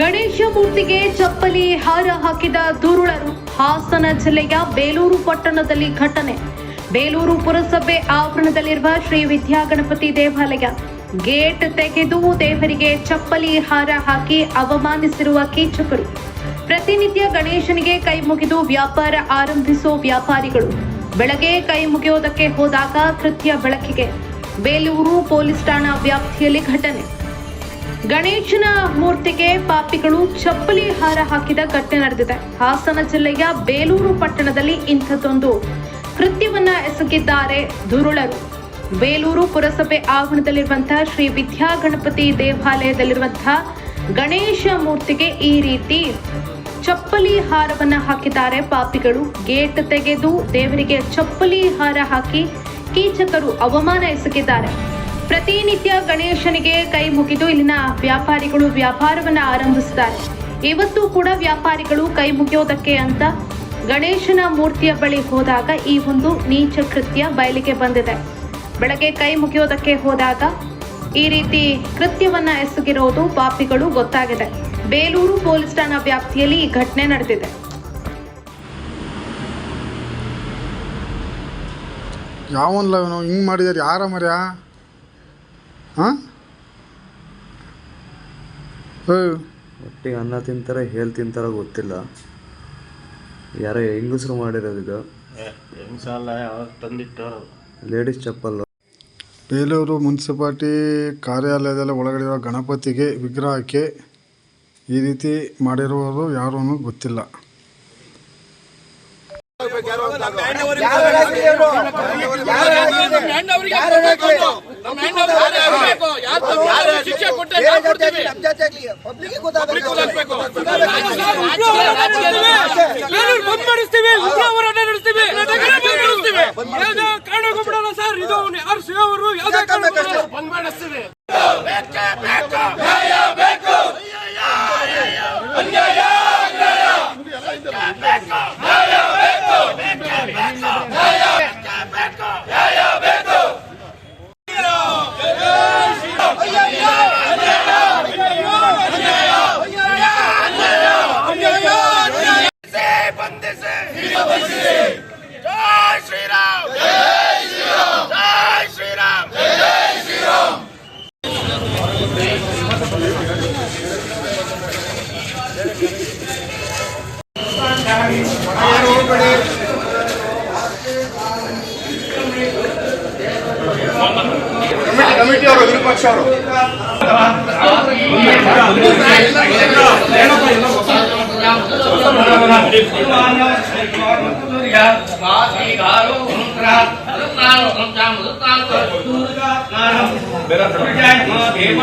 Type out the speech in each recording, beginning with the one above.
ಗಣೇಶ ಮೂರ್ತಿಗೆ ಚಪ್ಪಲಿ ಹಾರ ಹಾಕಿದ ದುರುಳರು ಹಾಸನ ಜಿಲ್ಲೆಯ ಬೇಲೂರು ಪಟ್ಟಣದಲ್ಲಿ ಘಟನೆ. ಬೇಲೂರು ಪುರಸಭೆ ಆವರಣದಲ್ಲಿರುವ ಶ್ರೀ ವಿದ್ಯಾಗಣಪತಿ ದೇವಾಲಯ. ಗೇಟ್ ತೆಗೆದು ದೇವರಿಗೆ ಚಪ್ಪಲಿ ಹಾರ ಹಾಕಿ ಅವಮಾನಿಸಿರುವ ಕೀಚಕರು. ಪ್ರತಿನಿತ್ಯ ಗಣೇಶನಿಗೆ ಕೈ ಮುಗಿದು ವ್ಯಾಪಾರ ಆರಂಭಿಸೋ ವ್ಯಾಪಾರಿಗಳು. ಬೆಳಗ್ಗೆ ಕೈ ಮುಗಿಯೋದಕ್ಕೆ ಹೋದಾಗ ಕೃತ್ಯ ಬೆಳಕಿಗೆ. ಬೇಲೂರು ಪೊಲೀಸ್ ಠಾಣಾ ವ್ಯಾಪ್ತಿಯಲ್ಲಿ ಘಟನೆ. ಗಣೇಶನ ಮೂರ್ತಿಗೆ ಪಾಪಿಗಳು ಚಪ್ಪಲಿ ಹಾರ ಹಾಕಿದ ಘಟನೆ ನಡೆದಿದೆ. ಹಾಸನ ಜಿಲ್ಲೆಯ ಬೇಲೂರು ಪಟ್ಟಣದಲ್ಲಿ ಇಂಥದ್ದೊಂದು ಕೃತ್ಯವನ್ನ ಎಸಗಿದ್ದಾರೆ ದುರುಳರು ಬೇಲೂರು ಪುರಸಭೆ ಆವರಣದಲ್ಲಿರುವಂತಹ ಶ್ರೀ ವಿದ್ಯಾ ಗಣಪತಿ ದೇವಾಲಯದಲ್ಲಿರುವಂತಹ ಗಣೇಶ ಮೂರ್ತಿಗೆ ಈ ರೀತಿ ಚಪ್ಪಲಿ ಹಾರವನ್ನ ಹಾಕಿದ್ದಾರೆ ಪಾಪಿಗಳು. ಗೇಟ್ ತೆಗೆದು ದೇವರಿಗೆ ಚಪ್ಪಲಿ ಹಾರ ಹಾಕಿ ಕೀಚಕರು ಅವಮಾನ ಎಸಗಿದ್ದಾರೆ. ಪ್ರತಿನಿತ್ಯ ಗಣೇಶನಿಗೆ ಕೈ ಮುಗಿದು ಇಲ್ಲಿನ ವ್ಯಾಪಾರಿಗಳು ವ್ಯಾಪಾರವನ್ನ ಆರಂಭಿಸುತ್ತಾರೆ. ಇವತ್ತು ಕೂಡ ವ್ಯಾಪಾರಿಗಳು ಕೈ ಮುಗಿಯೋದಕ್ಕೆ ಅಂತ ಗಣೇಶನ ಮೂರ್ತಿಯ ಬಳಿ ಹೋದಾಗ ಈ ಒಂದು ನೀಚ ಕೃತ್ಯ ಬಯಲಿಗೆ ಬಂದಿದೆ. ಬೆಳಗ್ಗೆ ಕೈ ಮುಗಿಯೋದಕ್ಕೆ ಹೋದಾಗ ಈ ರೀತಿ ಕೃತ್ಯವನ್ನ ಎಸಗಿರೋದು ಪಾಪಿಗಳು ಗೊತ್ತಾಗಿದೆ. ಬೇಲೂರು ಪೊಲೀಸ್ ಠಾಣಾ ವ್ಯಾಪ್ತಿಯಲ್ಲಿ ಈ ಘಟನೆ ನಡೆದಿದೆ. ಯಾವ ಹಿಂಗ್ ಮಾಡಿದಾರೆ? ಯಾರ ಮರ್ಯ? ಹಾಂ? ಒಟ್ಟಿಗೆ ಅನ್ನ ತಿಂತಾರೆ ಹೇಳ್ ತಿಂತಾರ ಗೊತ್ತಿಲ್ಲ. ಯಾರೋ ಹೆಂಗಸರು ಮಾಡಿರೋದು ಇದು. ಹೆಂಗಸಲ್ಲ ಯಾವಾಗ ತಂದಿಟ್ಟವರು. ಲೇಡೀಸ್ ಚಪ್ಪಲ್ ಬೇಲೂರು ಮುನ್ಸಿಪಾಲ್ಟಿ ಕಾರ್ಯಾಲಯದಲ್ಲಿ ಒಳಗಡೆ ಇರೋ ಗಣಪತಿಗೆ ವಿಗ್ರಹಕ್ಕೆ ಈ ರೀತಿ ಮಾಡಿರುವವರು ಯಾರೂ ಗೊತ್ತಿಲ್ಲ ಶಿಕ್ಷೆ ಕೊಟ್ಟೆ ನಾವು ಕೊಡ್ತೀವಿ ಬೇಲೂರು ಬಂದ್ ಮಾಡಿಸ್ತೀವಿ ಉಗ್ರ ಹೋರಾಟ ನಡೆಸ್ತೀವಿ ಬಿಡಲ್ಲ ಸರ್ ಇದು ಯಾರು ಸೇವರು ಯಾವುದೇ. ಬಂದ್ ಮಾಡಿಸ್ತೀವಿ ಜೈ ಶ್ರೀರಾಮ್ ಜೈ ಶ್ರೀರಾಮ್ ಜೈ ಶ್ರೀರಾಮ್ ಜೈ ಶ್ರೀರಾಮ್ ಕಮಿಟಿ ಅವರು ವಿರೂಪಾಕ್ಷ ಅವರು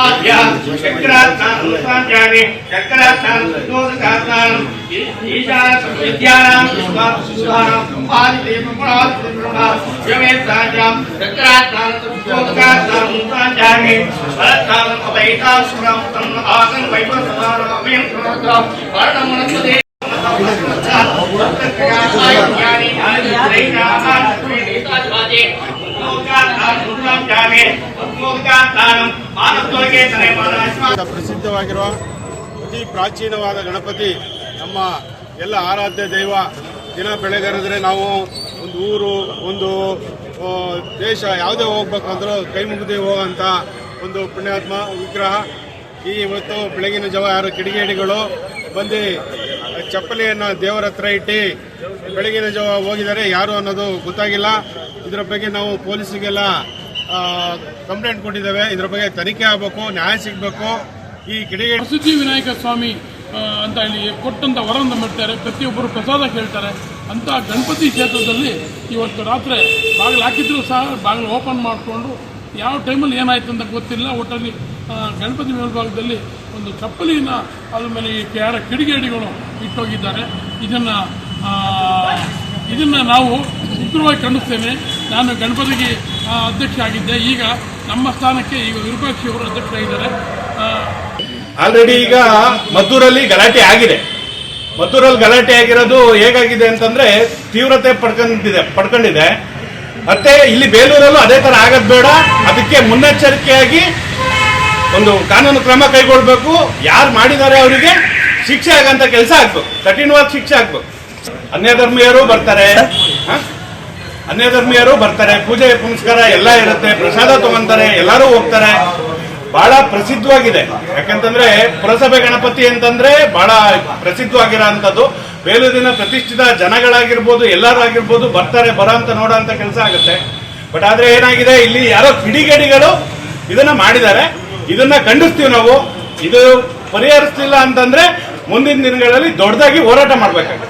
చక్రాత్మాని చక్రాత్మానం ఈశాన విద్యానాం సుధానం ఉపాధి ప్రమాణాం చక్రాత్మాని బలత్తానం అపైతాసురం తమ ఆసన వైభవసమానం అభయం ప్రణతం వరణమునకు జ్ఞాని ಪ್ರಸಿದ್ಧವಾಗಿರುವ ಅತಿ ಪ್ರಾಚೀನವಾದ ಗಣಪತಿ, ನಮ್ಮ ಎಲ್ಲ ಆರಾಧ್ಯ ದೈವ ದಿನ ಬೆಳೆಗರೆದ್ರೆ ನಾವು ಒಂದು ಊರು, ಒಂದು ದೇಶ ಯಾವುದೇ ಹೋಗ್ಬೇಕು ಅಂದ್ರೂ ಕೈ ಮುಗಿದು ಹೋಗೋಂಥ ಒಂದು ಪುಣ್ಯಾತ್ಮ, ವಿಗ್ರಹ. ಈ ಇವತ್ತು ಬೆಳಗಿನ ಜವ ಯಾರು ಕಿಡಿಗೇಡಿಗಳು ಬಂದು ಚಪ್ಪಲಿಯನ್ನು ದೇವರ ಹತ್ರ ಇಟ್ಟು ಬೆಳಗಿನ ಜವ ಹೋಗಿದ್ದಾರೆ, ಯಾರು ಅನ್ನೋದು ಗೊತ್ತಾಗಿಲ್ಲ. ಇದರ ಬಗ್ಗೆ ನಾವು ಪೊಲೀಸಿಗೆಲ್ಲ ಕಂಪ್ಲೇಂಟ್ ಕೊಟ್ಟಿದ್ದೇವೆ. ಇದರ ಬಗ್ಗೆ ತನಿಖೆ ಆಗಬೇಕು, ನ್ಯಾಯ ಸಿಗಬೇಕು. ಈ ಕಿಡಿಗೆ ಸುದ್ದಿ ವಿನಾಯಕ ಸ್ವಾಮಿ ಅಂತ ಹೇಳಿ ಕೊಟ್ಟಂತ ವರವನ್ನು ಮಾಡ್ತಾರೆ ಪ್ರತಿಯೊಬ್ಬರು ಪ್ರಸಾದ ಕೇಳ್ತಾರೆ. ಅಂತ ಗಣಪತಿ ಕ್ಷೇತ್ರದಲ್ಲಿ ಇವತ್ತು ರಾತ್ರಿ ಬಾಗಿಲು ಹಾಕಿದ್ರು ಸಹ, ಬಾಗಿಲು ಓಪನ್ ಮಾಡಿಕೊಂಡು ಯಾವ ಟೈಮಲ್ಲಿ ಏನಾಯ್ತು ಅಂತ ಗೊತ್ತಿಲ್ಲ. ಒಟ್ಟಲ್ಲಿ ಗಣಪತಿ ಮೇಲ್ಭಾಗದಲ್ಲಿ ಒಂದು ಚಪ್ಪಲಿನ ಅದ್ರ ಮೇಲೆ ಈ ಯಾರ ಕಿಡಿಗೇಡಿಗಳು ಇಟ್ಟೋಗಿದ್ದಾರೆ. ಇದನ್ನು ಇದನ್ನು ನಾವು ಉಗ್ರವಾಗಿ ಖಂಡಿಸ್ತೇನೆ ನಾನು ಗಣಪತಿಗೆ ಅಧ್ಯಕ್ಷ ಆಗಿದ್ದೆ ಈಗ ನಮ್ಮ ಸ್ಥಾನಕ್ಕೆ ಈಗ ವಿರೂಪಾಕ್ಷಿ ಅವರು ಅಧ್ಯಕ್ಷರಾಗಿದ್ದಾರೆ. ಆಲ್ರೆಡಿ ಈಗ ಮದ್ದೂರಲ್ಲಿ ಗಲಾಟೆ ಆಗಿದೆ. ಮದ್ದೂರಲ್ಲಿ ಗಲಾಟೆ ಆಗಿರೋದು ಹೇಗಾಗಿದೆ ಅಂತಂದ್ರೆ ತೀವ್ರತೆ ಪಡ್ಕೊಂಡಿದೆ ಪಡ್ಕೊಂಡಿದೆ. ಮತ್ತೆ ಇಲ್ಲಿ ಬೇಲೂರಲ್ಲೂ ಅದೇ ತರ ಆಗದ್ ಬೇಡ. ಅದಕ್ಕೆ ಮುನ್ನೆಚ್ಚರಿಕೆಯಾಗಿ ಒಂದು ಕಾನೂನು ಕ್ರಮ ಕೈಗೊಳ್ಬೇಕು. ಯಾರು ಮಾಡಿದ್ದಾರೆ ಅವರಿಗೆ? ಶಿಕ್ಷೆ ಆಗಂತ ಕೆಲಸ ಆಗ್ಬೇಕು. ಕಠಿಣವಾದ ಶಿಕ್ಷೆ ಆಗ್ಬೇಕು. ಅನ್ಯಧರ್ಮೀಯರು ಬರ್ತಾರೆ. ಅನ್ಯ ಧರ್ಮೀಯರು ಬರ್ತಾರೆ, ಪೂಜೆ, ಪುನಸ್ಕಾರ ಎಲ್ಲ ಇರುತ್ತೆ, ಪ್ರಸಾದ ತಗೊಂತಾರೆ, ಎಲ್ಲರೂ ಹೋಗ್ತಾರೆ. ಬಹಳ ಪ್ರಸಿದ್ಧವಾಗಿದೆ. ಯಾಕಂತಂದ್ರೆ ಪುರಸಭೆ ಗಣಪತಿ ಅಂತಂದ್ರೆ ಬಹಳ ಪ್ರಸಿದ್ಧವಾಗಿರೋ ಅಂಥದ್ದು ಬೇಲೂರಿನ ಪ್ರತಿಷ್ಠಿತ ಜನಗಳಾಗಿರ್ಬೋದು, ಎಲ್ಲರೂ ಆಗಿರ್ಬೋದು, ಬರ್ತಾರೆ, ಬರೋ ಅಂತ, ನೋಡೋ ಅಂತ ಕೆಲಸ ಆಗುತ್ತೆ. ಬಟ್ ಆದ್ರೆ ಏನಾಗಿದೆ, ಇಲ್ಲಿ ಯಾರೋ ಕಿಡಿಗೇಡಿಗಳು ಇದನ್ನ ಮಾಡಿದ್ದಾರೆ. ಇದನ್ನ ಖಂಡಿಸ್ತೀವಿ ನಾವು. ಇದು ಪರಿಹರಿಸಲಿಲ್ಲ ಅಂತಂದ್ರೆ ಮುಂದಿನ ದಿನಗಳಲ್ಲಿ ದೊಡ್ಡದಾಗಿ ಹೋರಾಟ ಮಾಡ್ಬೇಕಾಗುತ್ತೆ.